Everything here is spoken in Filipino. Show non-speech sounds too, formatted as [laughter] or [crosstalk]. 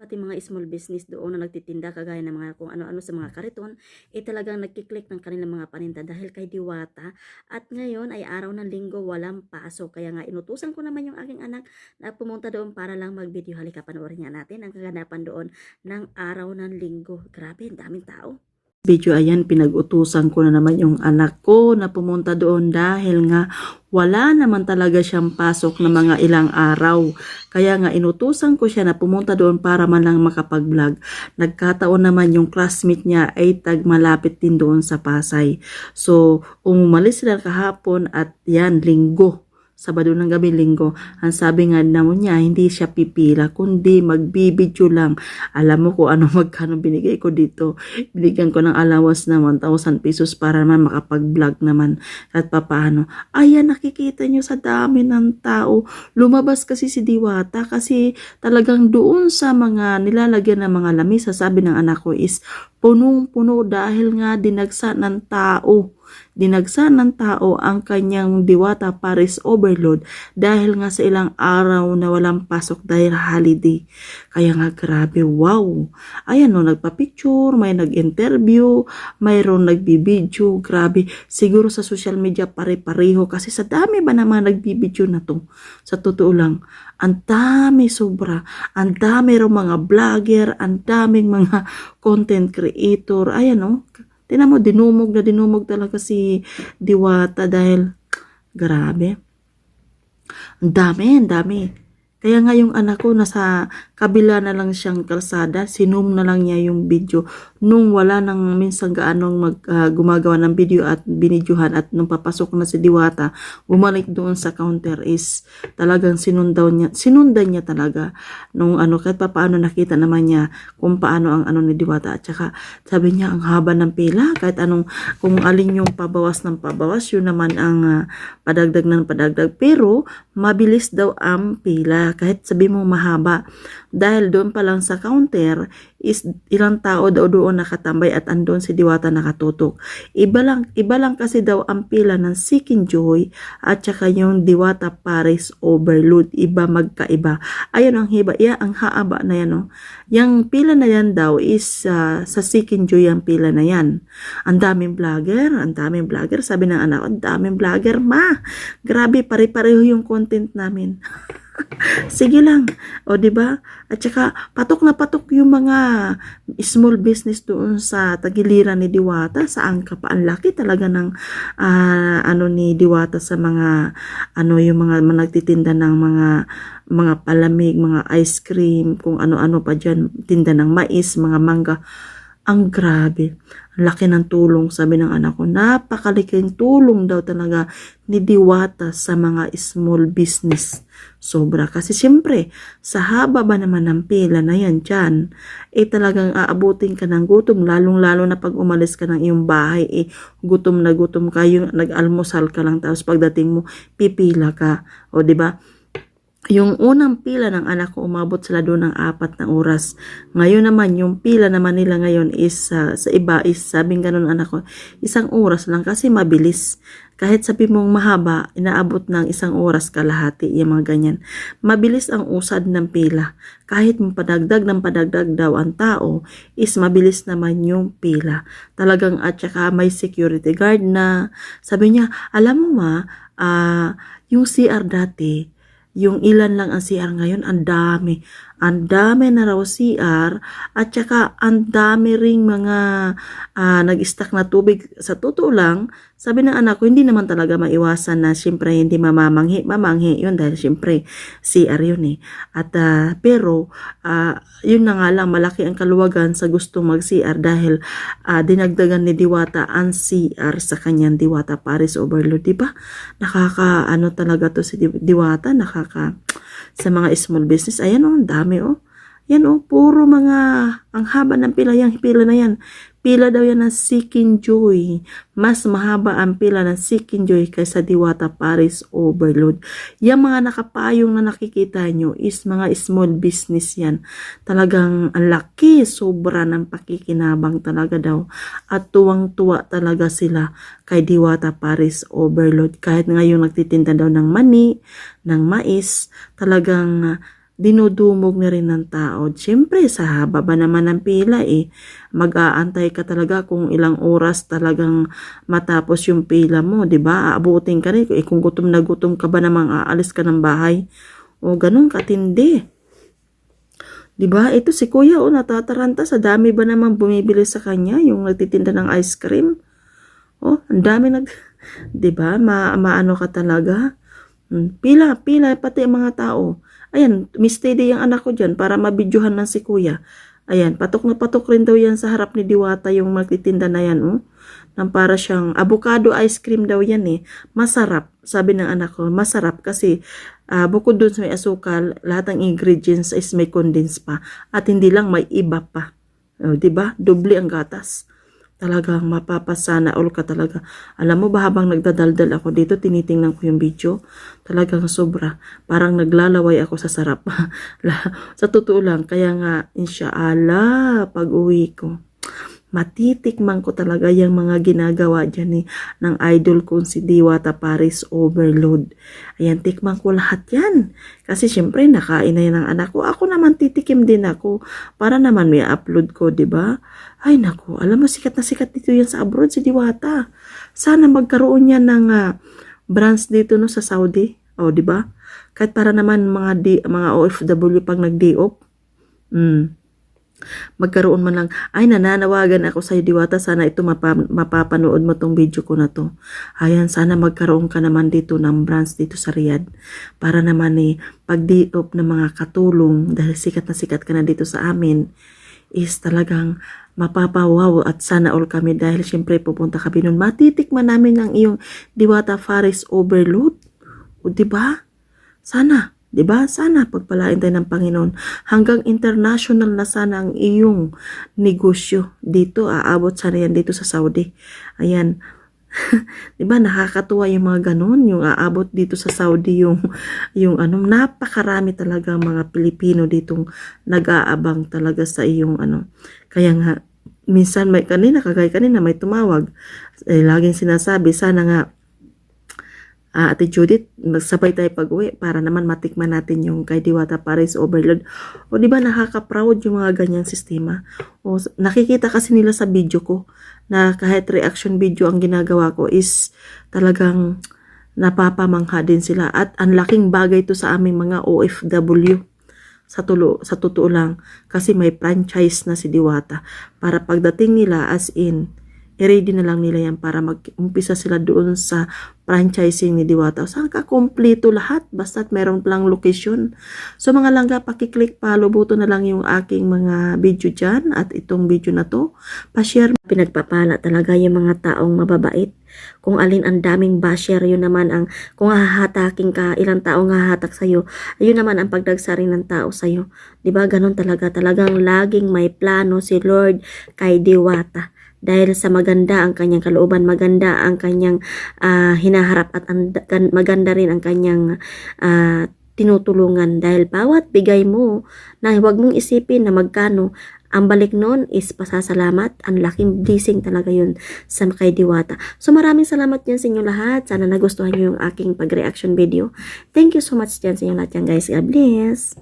pati mga small business doon na nagtitinda kagaya ng mga kung ano-ano sa mga kariton, eh talagang nagkiklik ng kanilang mga paninda dahil kay Diwata. At ngayon ay araw ng linggo, walang pasok. Kaya nga inutusan ko naman yung aking anak na pumunta doon para lang mag-video. Halika panoorin nga natin ang kaganapan doon ng araw ng linggo. Grabe, ang daming tao. Video ayan, pinag-utusan ko na naman yung anak ko na pumunta doon dahil nga wala naman talaga siyang pasok na mga ilang araw. Kaya nga inutusan ko siya na pumunta doon para man lang makapag-vlog. Nagkataon naman yung classmate niya ay tag malapit din doon sa Pasay. So, umalis sila kahapon at yan, linggo. Sabado ng gabi, linggo. Ang sabi nga naman niya, hindi siya pipila, kundi magbibidyo lang. Alam mo kung ano [laughs] magkano binigay ko dito. Binigyan ko ng allowance na 1,000 pesos para naman makapag-vlog naman at papaano. Ayan, nakikita nyo sa dami ng tao. Lumabas kasi si Diwata kasi talagang doon sa mga nilalagyan ng mga lamisa, sabi ng anak ko is punong-puno dahil nga dinagsa ng tao. Dinagsa ng tao ang kanyang Diwata Paris Overload dahil nga sa ilang araw na walang pasok dahil holiday. Kaya nga grabe, wow. Ayan no, nagpa-picture, may nag-interview, mayroon nagbibideo, grabe. Siguro sa social media pare-pareho kasi sa dami ba naman nagbibideo na to? Sa totoo lang, ang dami sobra. Ang dami raw mga vlogger, ang daming mga [laughs] content creator. Ayan no, Tinan mo, dinumog na dinumog talaga si Diwata dahil grabe. Ang dami, ang dami. Kaya nga yung anak ko nasa kabila na lang siyang kalsada, sinum na lang niya yung video. Nung wala nang minsan gaanong mag, ah, gumagawa ng video at binidyohan at nung papasok na si Diwata, bumalik doon sa counter is talagang sinundan niya, sinundan niya talaga nung ano, kahit pa paano nakita naman niya kung paano ang ano ni Diwata. At saka sabi niya ang haba ng pila, kahit anong kung alin yung pabawas ng pabawas, yun naman ang ah, padagdag ng padagdag. Pero, mabilis daw ang pila kahit sabi mo mahaba. Dahil doon pa lang sa counter is ilang tao daw doon nakatambay at andon si Diwata nakatutok. Iba lang, iba lang kasi daw ang pila ng Seeking Joy at saka yung Diwata Paris Overload. Iba magkaiba. Ayun ang hiba. Yeah, ang haaba na yan. Oh. Yung pila na yan daw is ah, sa Seeking Joy ang pila na yan. Ang daming vlogger, ang daming vlogger. Sabi ng anak ang daming vlogger, ma. Grabe, pare-pareho yung content namin. [laughs] [laughs] Sige lang. O, di ba? At saka, patok na patok yung mga small business doon sa tagiliran ni Diwata. Saan ka pa? Ang laki talaga ng ah, ano ni Diwata sa mga ano yung mga mga nagtitinda ng mga mga palamig, mga ice cream, kung ano-ano pa dyan, tinda ng mais, mga mangga. Ang grabe. Ang laki ng tulong, sabi ng anak ko. Napakaliking tulong daw talaga ni Diwata sa mga small business. Sobra. Kasi siyempre, sa haba ba naman ng pila na yan dyan, eh talagang aabutin ka ng gutom. Lalong-lalo na pag umalis ka ng iyong bahay, eh gutom na gutom ka, yung nag-almusal ka lang, tapos pagdating mo, pipila ka. O, di ba? Yung unang pila ng anak ko, umabot sila doon ng apat na oras. Ngayon naman, yung pila naman nila ngayon is, ah, sa iba is, sabing ganun anak ko, isang oras lang kasi mabilis. Kahit sabi mong mahaba, inaabot ng isang oras kalahati, yung mga ganyan. Mabilis ang usad ng pila. Kahit padagdag ng padagdag daw ang tao, is mabilis naman yung pila. Talagang at saka may security guard na, sabi niya, alam mo ma, ah, yung CR dati, yung ilan lang ang CR ngayon, ang dami. Ang dami na raw CR at saka ang dami ring mga ah, nag-stack na tubig. Sa totoo lang, sabi ng anak ko, hindi naman talaga maiwasan na siyempre hindi mamamanghi. Mamanghi yun dahil siyempre CR yun eh. At ah, pero, ah, yun na nga lang, malaki ang kaluwagan sa gustong mag-CR dahil ah, dinagdagan ni Diwata ang CR sa kanyang Diwata Paris Overload. Diba? Nakaka, ano talaga to si Di- Diwata, nakaka, sa mga small business. Ayan oh, ang dami oh. Yan oh, puro mga, ang haba ng pila, yung pila na yan. Pila daw yan ng Seeking Joy. Mas mahaba ang pila ng Seeking Joy kaysa Diwata Paris Overload. Yung mga nakapayong na nakikita nyo is mga small business yan. Talagang ang laki, sobra ng pakikinabang talaga daw. At tuwang-tuwa talaga sila kay Diwata Paris Overload. Kahit ngayon nagtitinda daw ng mani, ng mais, talagang dinudumog na rin ng tao. Siyempre, sa haba ba naman ng pila eh, mag-aantay ka talaga kung ilang oras talagang matapos yung pila mo, di ba? Aabutin ka rin. Eh, kung gutom na gutom ka ba namang aalis ka ng bahay? O ganun katindi. Di ba? Ito si kuya o natataranta sa dami ba namang bumibili sa kanya yung nagtitinda ng ice cream? Oh, ang dami nag... [laughs] Di ba? Ma maano ka talaga? Hmm, Pila, pila, pati ang mga tao. Ayan, mistady yung anak ko dyan para mabidyohan ng si kuya. Ayan, patok na patok rin daw yan sa harap ni Diwata yung magtitinda na yan, oh. Nang para siyang avocado ice cream daw yan eh. Masarap, sabi ng anak ko, masarap kasi ah, bukod dun sa may asukal, lahat ng ingredients is may condense pa. At hindi lang may iba pa. Oh, 'di ba? Doble ang gatas. Talagang mapapasana all ka talaga. Alam mo ba habang nagdadaldal ako dito, tinitingnan ko yung video. Talagang sobra. Parang naglalaway ako sa sarap. [laughs] Sa totoo lang, kaya nga, insyaAllah, pag uwi ko, matitikman ko talaga yung mga ginagawa dyan eh, ng idol kong si Diwata Paris Overload. Ayan, tikman ko lahat yan. Kasi syempre, nakain na yan ng anak ko. Ako naman titikim din ako para naman may upload ko, ba? Ay naku, alam mo sikat na sikat dito yan sa abroad si Diwata. Sana magkaroon yan ng ah, branch dito no sa Saudi. O, di ba? Kahit para naman mga di, mga OFW pag nag-day off. Mm. Magkaroon man lang, ay nananawagan ako sa Diwata, sana ito mapa, mapapanood mo tong video ko na to. Ayan, sana magkaroon ka naman dito ng branch dito sa Riyadh. Para naman eh, pag day off ng mga katulong, dahil sikat na sikat ka na dito sa amin, is talagang mapapawaw at sana all kami dahil syempre pupunta kami nun. Matitikman namin ang iyong Diwata Faris Overload. O di ba? Sana, di ba? Sana pagpalain tayo ng Panginoon. Hanggang international na sana ang iyong negosyo dito. Aabot sana yan dito sa Saudi. Ayan. [laughs] di ba nakakatuwa yung mga ganun, yung aabot dito sa Saudi yung yung ano, napakarami talaga mga Pilipino ditong nag-aabang talaga sa iyong ano. Kaya nga minsan may kanina kagaya kanina may tumawag. Eh, laging sinasabi sana nga Ah, Ate Judith, magsabay tayo pag-uwi para naman matikman natin yung kay Diwata Paris Overload. O di ba nakaka-proud yung mga ganyang sistema? O nakikita kasi nila sa video ko na kahit reaction video ang ginagawa ko is talagang napapamangha din sila at ang laking bagay to sa aming mga OFW sa tulo sa totoo lang kasi may franchise na si Diwata para pagdating nila as in i-ready na lang nila yan para mag-umpisa sila doon sa franchising ni Diwata. Saan ka kompleto lahat? Basta't meron lang location. So mga langga, pakiclick follow buto na lang yung aking mga video dyan at itong video na to. Pa-share. Pinagpapala talaga yung mga taong mababait. Kung alin ang daming basher, yun naman ang, kung hahataking ka, ilang taong hahatak sa'yo, ayun naman ang pagdagsari ng tao sa'yo. ba Ganon talaga. Talagang laging may plano si Lord kay Diwata. Dahil sa maganda ang kanyang kalooban, maganda ang kanyang ah, hinaharap at maganda rin ang kanyang ah, tinutulungan. Dahil bawat bigay mo, na huwag mong isipin na magkano, ang balik nun is pasasalamat. Ang laking blessing talaga yun sa kay Diwata. So maraming salamat yan sa inyo lahat. Sana nagustuhan nyo yung aking pag-reaction video. Thank you so much dyan sa inyo lahat yan guys. God bless.